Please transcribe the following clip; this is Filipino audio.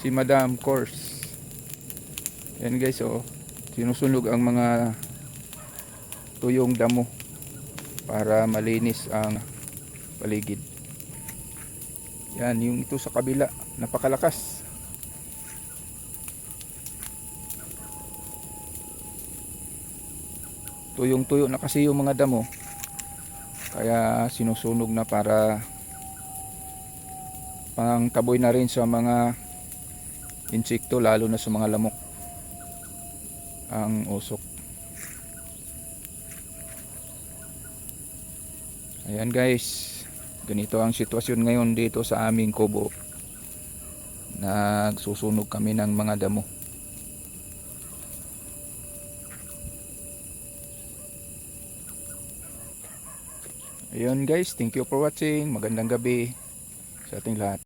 si Madam Course. Yan guys, oh. Sinusunog ang mga tuyong damo para malinis ang paligid. Yan, yung ito sa kabila, napakalakas. Tuyong-tuyo na kasi yung mga damo. Kaya sinusunog na para pang taboy na rin sa mga insekto lalo na sa mga lamok ang usok. Ayan guys, ganito ang sitwasyon ngayon dito sa aming kubo. Nagsusunog kami ng mga damo. Ayun guys, thank you for watching. Magandang gabi sa ating lahat.